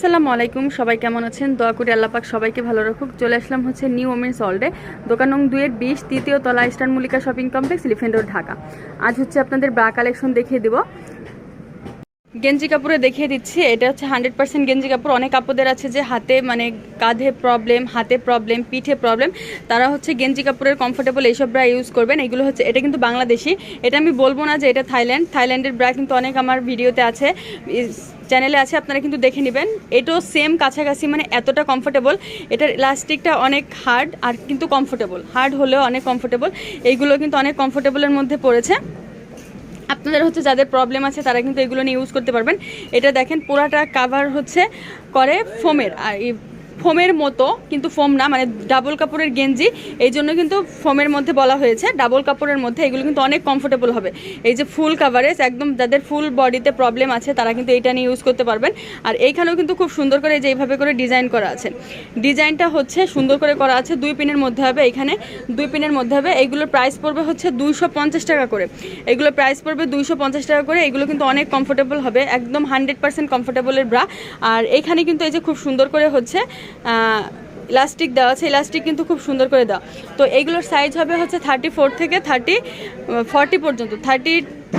আসসালামু আলাইকুম, সবাই কেমন আছেন? দয়া করে আল্লাপাক সবাইকে ভালো রাখুক। চলে আসলাম হচ্ছে নিউ ওমেন্স অলডে দোকান নং দুয়ের বিশ, তৃতীয় তলা eastern Mallika shopping complex elephant Dhaka. আজ হচ্ছে আপনাদের ব্রা কালেকশন দেখিয়ে দেবো। গেঞ্জি কাপড়ে দেখিয়ে দিচ্ছি, এটা হচ্ছে হান্ড্রেড পার্সেন্ট গেঞ্জি কাপড়। অনেক কাপড়দের আছে যে হাতে মানে কাঁধে প্রবলেম হাতে প্রবলেম পিঠে প্রবলেম তারা হচ্ছে গেঞ্জি কাপড়ের কমফোর্টেবল এইসব ব্রা ইউজ করবেন। এগুলো হচ্ছে, এটা কিন্তু বাংলাদেশি। এটা আমি বলব না যে এটা থাইল্যান্ড। থাইল্যান্ডের ব্রা কিন্তু অনেক আমার ভিডিওতে আছে। চ্যানেলে আছে, আপনারা কিন্তু দেখে নেবেন। এটাও সেম কাছাকাছি মানে এতটা কমফোর্টেবল এটার ইলাস্টিকটা অনেক হার্ড আর কিন্তু কমফোর্টেবল হার্ড হলেও অনেক কমফোর্টেবল এইগুলো কিন্তু অনেক কমফোর্টেবলের মধ্যে পড়েছে। আপনাদের হচ্ছে যাদের প্রবলেম আছে, তারা কিন্তু এগুলো নিয়ে ইউজ করতে পারবেন। এটা দেখেন, পুরাটা কাভার হচ্ছে করে ফোমের আর ফোমের মতো, কিন্তু ফোম না মানে ডাবল কাপড়ের গেঞ্জি, এই জন্য কিন্তু ফোমের মধ্যে বলা হয়েছে ডাবল কাপড়ের মধ্যে, এগুলো কিন্তু অনেক কমফোর্টেবল হবে। এই যে ফুল কাভারেজ একদম যাদের ফুল বডিতে প্রবলেম আছে, তারা কিন্তু এইটা নিয়ে ইউজ করতে পারবেন। আর এইখানেও কিন্তু খুব সুন্দর করে যে এইভাবে করে ডিজাইন করা আছে। ডিজাইনটা হচ্ছে সুন্দর করে করা আছে, দুই পিনের মধ্যে হবে এখানে দুই পিনের মধ্যে হবে এইগুলোর প্রাইস পড়বে হচ্ছে দুইশো পঞ্চাশ টাকা করে। এগুলোর প্রাইস পড়বে দুইশো পঞ্চাশ টাকা করে, এগুলো কিন্তু অনেক কমফোর্টেবল হবে, একদম হান্ড্রেড পার্সেন্ট কমফোর্টেবলের ব্রা আর এখানে কিন্তু এই যে খুব সুন্দর করে হচ্ছে ইলাস্টিক দেওয়া আছে ইলাস্টিক কিন্তু খুব সুন্দর করে দেওয়া তো এইগুলোর সাইজ হবে হচ্ছে থার্টি থেকে থার্টি ফর্টি পর্যন্ত। থার্টি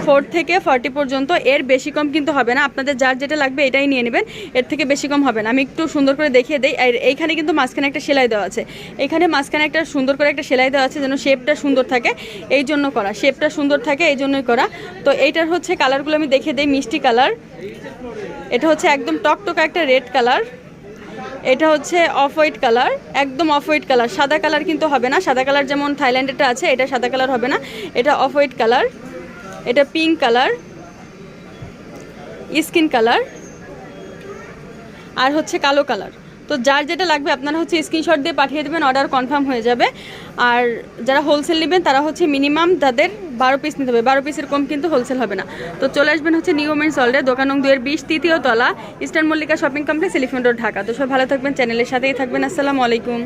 ফোর থেকে ফর্টি পর্যন্ত এর বেশি কম কিন্তু হবে না। আপনাদের যার যেটা লাগবে এটাই নিয়ে নেবেন। এর থেকে বেশি কম হবে না। আমি একটু সুন্দর করে দেখিয়ে দিই। আর এইখানে কিন্তু মাঝখানে একটা সেলাই দেওয়া আছে। এখানে মাঝখানে একটা সুন্দর করে একটা সেলাই দেওয়া আছে যেন শেপটা সুন্দর থাকে। এই জন্য করা। শেপটা সুন্দর থাকে, এই জন্যই করা। তো এইটার হচ্ছে কালারগুলো আমি দেখিয়ে দিই, মিষ্টি কালার এটা হচ্ছে একদম টকটকা একটা রেড কালার এটা হচ্ছে অফ হোয়াইট কালার, একদম অফ হোয়াইট কালার। সাদা কালার কিন্তু হবে না, সাদা কালার যেমন থাইল্যান্ডেরটা আছে, এটা সাদা কালার হবে না। এটা অফ হোয়াইট কালার, এটা পিঙ্ক কালার, স্কিন কালার, আর হচ্ছে কালো কালার। তো যার যেটা লাগবে আপনারা হচ্ছে স্ক্রিনশট দিয়ে পাঠিয়ে দেবেন অর্ডার কনফার্ম হয়ে যাবে। আর যারা হোলসেল নেবেন, তারা হচ্ছে মিনিমাম তাদের বারো পিস নিতে হবে। বারো পিসের কম কিন্তু হোলসেল হবে না। তো চলে আসবেন হচ্ছে নিউ ওমেন্স অলরে দোকান দুয়ের বিশ, তৃতীয় তলা eastern Mallika shopping complex elephant road Dhaka. তো সব ভালো থাকবেন চ্যানেলের সাথেই থাকবেন। আসসালামু আলাইকুম।